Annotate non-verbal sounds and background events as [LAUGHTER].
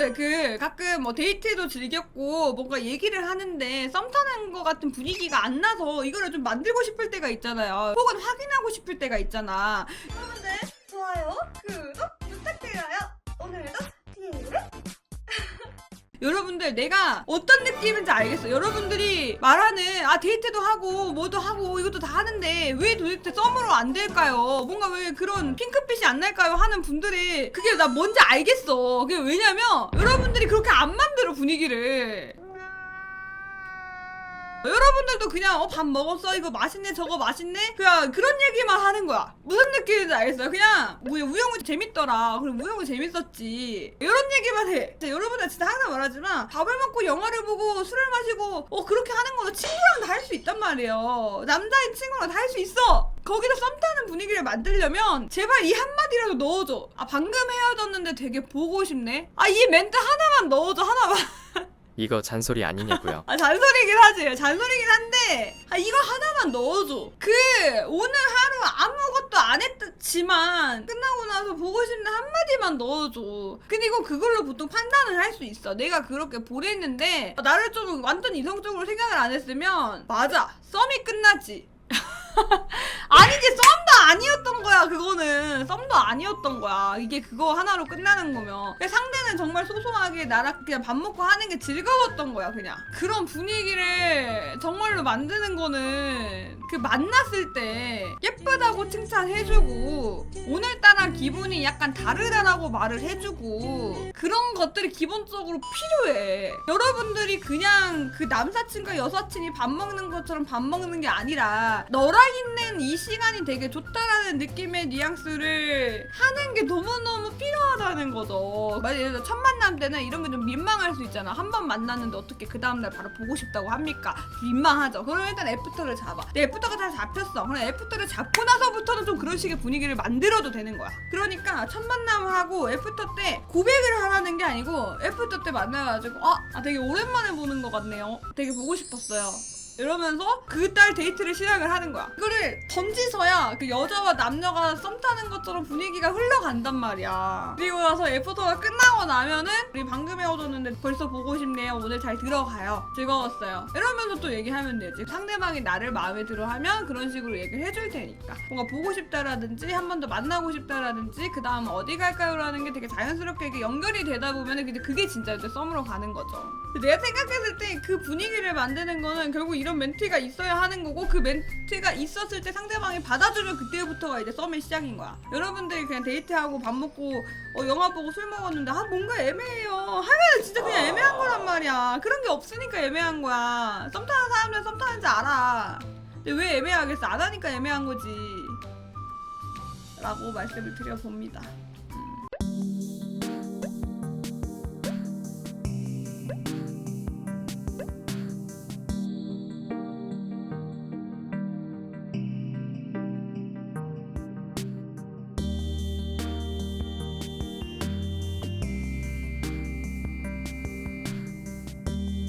여러분들 그 가끔 뭐 데이트도 즐겼고 뭔가 얘기를 하는데 썸 타는 거 같은 분위기가 안 나서 이거를 좀 만들고 싶을 때가 있잖아요. 혹은 확인하고 싶을 때가 있잖아. 여러분들 좋아요, 구독 부탁드려요. 오늘도 티니를 [LAUGHS] 여러분들 내가 어떤 느낌인지 알겠어. 여러분들이 말하는 아 데이트도 하고 뭐도 하고 이것도 다 하는데 왜 도대체 썸으로 안 될까요? 뭔가 왜 그런 핑크빛이 안 날까요? 하는 분들이 그게 나 뭔지 알겠어. 그게 왜냐면 여러분들이 그렇게 안 만들어 분위기를. 여러분들도 그냥 어 밥 먹었어? 이거 맛있네? 저거 맛있네? 그냥 그런 얘기만 하는 거야. 무슨 느낌인지 알겠어요? 그냥 뭐 우영우 재밌더라. 그럼 우영우 재밌었지. 이런 얘기만 해. 진짜 여러분들 진짜 항상 말하지만 밥을 먹고 영화를 보고 술을 마시고 어 그렇게 하는 거는 친구랑 다 할 수 있단 말이에요. 남자인 친구랑 다 할 수 있어. 거기서 썸 타는 분위기를 만들려면 제발 이 한마디라도 넣어줘. 아 방금 헤어졌는데 되게 보고 싶네. 아 이 멘트 하나만 넣어줘. 하나만 [LAUGHS] 이거 잔소리 아니냐고요. [LAUGHS] 아 잔소리긴 하지. 잔소리긴 한데 아 이거 하나만 넣어줘. 그 오늘 하루 아무것도 안 했지만 끝나고 나서 보고 싶은 한마디만 넣어줘. 그리고 그걸로 보통 판단을 할 수 있어. 내가 그렇게 보냈는데 나를 좀 완전 이성적으로 생각을 안 했으면 맞아. 썸이 끝나지 [LAUGHS] 아니지 썸도 아니었던 거야 그거는. 썸도 아니었던 거야. 이게 그거 하나로 끝나는 거면. 상대는 정말 소소하게 나랑 그냥 밥 먹고 하는 게 즐거웠던 거야 그냥. 그런 분위기를 정말로 만드는 거는 그 만났을 때 예쁘다고 칭찬해주고 오늘따라 기분이 약간 다르다라고 말을 해주고 그런 것들이 기본적으로 필요해. 여러분들이 그냥 그 남사친과 여사친이 밥 먹는 것처럼 밥 먹는 게 아니라 너랑 있는 이 시간이 되게 좋다라는 느낌의 뉘앙스를 하는 게 너무너무 필요하다는 거죠. 만약에 예를 첫 만남 때는 이런 게 좀 민망할 수 있잖아. 한 번 만났는데 어떻게 그 다음날 바로 보고 싶다고 합니까? 민망하죠. 그러면 일단 애프터를 잡아. 근데 애프터가 다 잡혔어. 그럼 애프터를 잡고 나서부터는 좀 그런 식의 분위기를 만들어도 되는 거야. 그러니까 첫 만남을 하고 애프터 때 고백을 하라는 게 아니고 애프터 때 만나가지고 아, 아 되게 오랜만에 보는 것 같네요. 되게 보고 싶었어요. 이러면서 그 딸 데이트를 시작을 하는 거야. 이거를 던지서야 그 여자와 남녀가 썸 타는 것처럼 분위기가 흘러간단 말이야. 그리고 나서 애프터가 끝나고 나면은 우리 방금 헤어졌는데 벌써 보고 싶네요. 오늘 잘 들어가요. 즐거웠어요. 이러면서 또 얘기하면 되지. 상대방이 나를 마음에 들어 하면 그런 식으로 얘기를 해줄 테니까. 뭔가 보고 싶다라든지 한 번 더 만나고 싶다라든지 그 다음 어디 갈까요라는 게 되게 자연스럽게 이렇게 연결이 되다 보면은 그게 진짜 이제 썸으로 가는 거죠. 내가 생각했을 때 그 분위기를 만드는 거는 결국 이런 멘트가 있어야 하는 거고 그 멘트가 있었을 때 상대방이 받아주면 그때부터가 이제 썸의 시작인 거야. 여러분들이 그냥 데이트하고 밥 먹고 어, 영화 보고 술 먹었는데 아 뭔가 애매해요. 하면 진짜 그냥 애매한 거란 말이야. 그런 게 없으니까 애매한 거야. 썸 타는 사람들은 썸 타는지 알아. 근데 왜 애매하겠어? 안 하니까 애매한 거지. 라고 말씀을 드려봅니다.